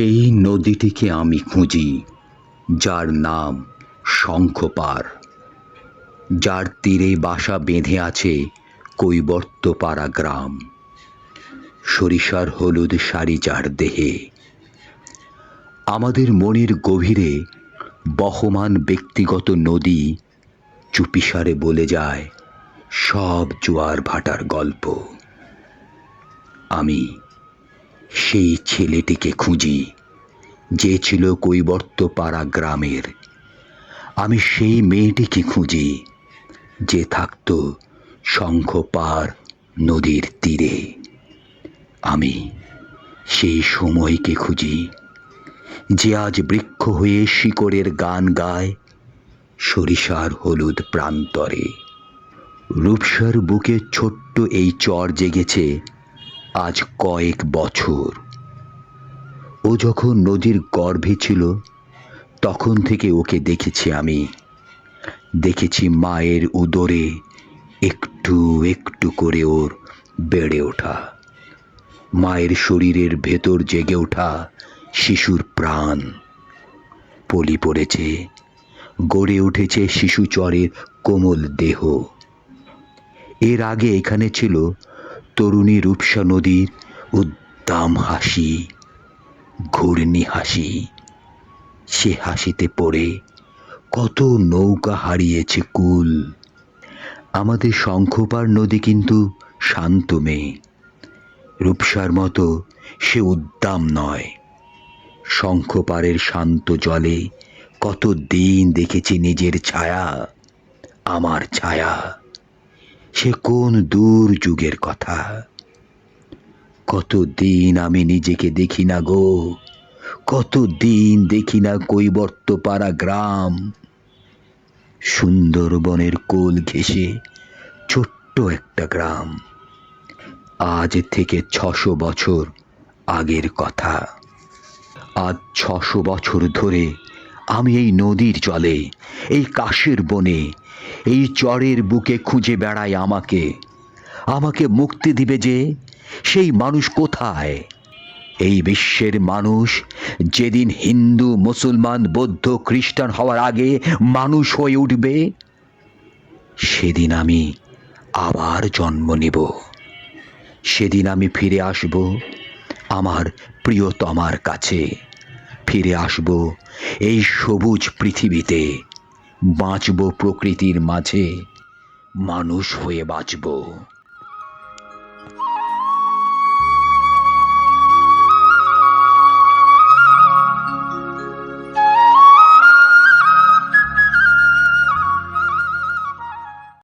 সেই নদীটিকে আমি খুঁজি, যার নাম শঙ্খপার। যার তীরে বাসা বেঁধে আছে কৈবর্তপাড়া গ্রাম। সরিষার হলুদ শাড়ি যার দেহে। আমাদের মনের গভীরে বহমান ব্যক্তিগত নদী চুপিসারে বলে যায়, সব জোয়ার ভাটার গল্প। আমি সেই ছেলেটিকে খুঁজি, যে ছিল কৈবর্তপাড়া গ্রামের। আমি সেই মেয়েটিকে খুঁজি, যে থাকতো শঙ্খপার নদীর তীরে। আমি সেই সময়কে খুঁজি, যে আজ বৃক্ষ হয়ে শিকড়ের গান গায় সরিষার হলুদ প্রান্তরে। রূপসার বুকে ছোট্ট এই চর জেগেছে আজ কয়েক বছর। ও যখন নদীর গর্ভে ছিল, তখন থেকে ওকে দেখেছি আমি। দেখেছি মায়ের উদরে একটু একটু করে ওর বেড়ে ওঠা। মায়ের শরীরের ভেতর জেগে ওঠা শিশুর প্রাণ। পলি পড়েছে, গড়ে উঠেছে শিশু চরের কোমল দেহ। এর আগে এখানে ছিল তরুণী রূপসা নদীর উদ্দাম হাসি, ঘূর্ণি হাসি। সে হাসিতে পড়ে কত নৌকা হারিয়েছে কুল। আমাদের শঙ্খপার নদী কিন্তু শান্ত মেয়ে রূপসার মতো সে উদ্দাম নয়। শঙ্খপারের শান্ত জলে কত দিন দেখেছি নিজের ছায়া, আমার ছায়া। সে কোন দূর যুগের কথা? কত দিন আমি নিজেকে দেখি না গো? কত দিন দেখি না কৈবর্তপাড়া গ্রাম? সুন্দরবনের কোল ঘেঁষে ছোট্ট একটা গ্রাম। আজ থেকে ছশো বছর আগের কথা। আজ ছশো বছর ধরে আমি এই নদীর জলে, এই কাশের বনে এই চরের বুকে খুঁজে বেড়ায় আমাকে। আমাকে মুক্তি দিবে যে, সেই মানুষ কোথায়? এই বিশ্বের মানুষ যেদিন হিন্দু, মুসলমান, বৌদ্ধ, খ্রিস্টান হওয়ার আগে মানুষ হয়ে উঠবে, সেদিন আমি আবার জন্ম নেব। সেদিন আমি ফিরে আসব আমার প্রিয়তমার কাছে। ফিরে আসব এই সবুজ পৃথিবীতে। বাঁচব প্রকৃতির মাঝে মানুষ হয়ে বাঁচব।